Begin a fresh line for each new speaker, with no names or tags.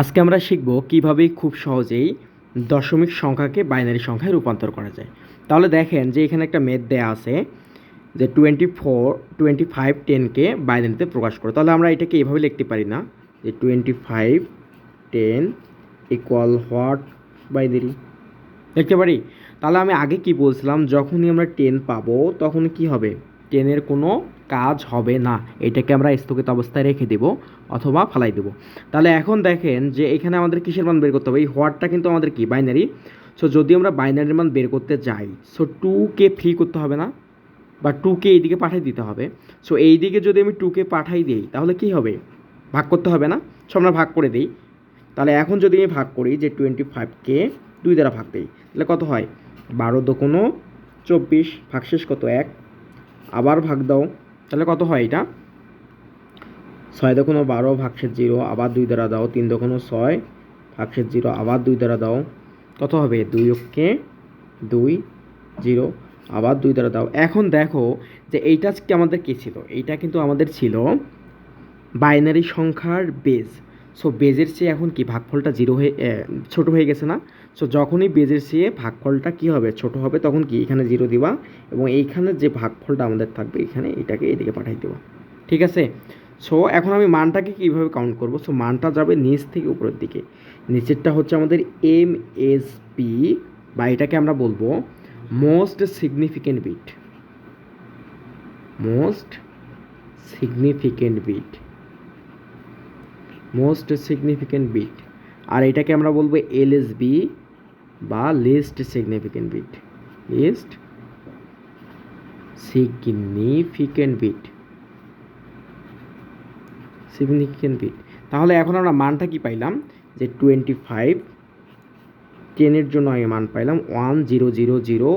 আজকে আমরা শিখব কীভাবে খুব সহজেই দশমিক সংখ্যাকে বাইনারি সংখ্যায় রূপান্তর করা যায়। তাহলে দেখেন যে এখানে একটা মেথ দেয়া আছে যে টোয়েন্টি ফোর টোয়েন্টি ফাইভ টেনকে বাইনারিতে প্রকাশ করো। তাহলে আমরা এটাকে এভাবে লিখতে পারি না যে twenty five ten equal what binary? লিখতে পারি? তাহলে আমি আগে কি বলছিলাম, যখনই আমরা টেন পাবো, তখন কি হবে? টেনের কোনো কাজ হবে না। এটাকে আমরা স্থগিত অবস্থায় রেখে দেব অথবা ফালাই দেব। তাহলে এখন দেখেন যে এখানে আমাদের কিসের মান বের করতে হবে? এই হোয়াটটা কিন্তু আমাদের কি? বাইনারি। সো যদি আমরা বাইনারির মান বের করতে যাই সো টুকে ফ্রি করতে হবে না? বা টুকে এইদিকে পাঠিয়ে দিতে হবে। সো এই দিকে যদি আমি টুকে পাঠাই দিই, তাহলে কি হবে? ভাগ করতে হবে না? সো আমরা ভাগ করে দিই। তাহলে এখন যদি আমি ভাগ করি যে টোয়েন্টি ফাইভকে দুই দ্বারা ভাগ দিই, তাহলে কত হয়? বারো দোকানো চব্বিশ, ভাগশেষ কত? এক। আবার ভাগ দাও। তাহলে কত হয় এটা? ছয় দোকানো বারো ভাগশেষ জিরো, আবার দুই দ্বারা দাও, তিন দোকানো ছয় ভাগশেষ জিরো, আবার দুই দ্বারা দাও। কত হবে? দুই অক্ষে দুই জিরো, আবার দুই দ্বারা দাও। এখন দেখো যে এইটা আমাদের কী ছিল? এইটা কিন্তু আমাদের ছিল বাইনারি সংখ্যার বেজ সো বেজের চেয়ে এখন কি? ভাগফলটা জিরো হয়ে ছোট হয়ে গেছে না? সো যখনই বেজের চেয়ে ভাগফলটা কি হবে? ছোট হবে, তখন কি? এখানে জিরো দিবা এবং এইখানে যে ভাগফলটা আমাদের থাকবে, এখানে এটাকে এদিকে পাঠিয়ে দেবো। ঠিক আছে? সো এখন আমি মানটাকে কীভাবে কাউন্ট করব? সো মানটা যাবে নিচ থেকে উপরের দিকে। নিচেরটা হচ্ছে আমাদের এম এস পি বা এটাকে আমরা বলব most significant bit most significant bit most significant bit আর এটাকে আমরা বলব এলএসবি বা least significant bit least significant bit significant bit তাহলে এখন আমরা মানটা কি পাইলাম? যে টোয়েন্টি ফাইভ টেনের জন্য আমি মান পাইলাম ওয়ান জিরো জিরো জিরো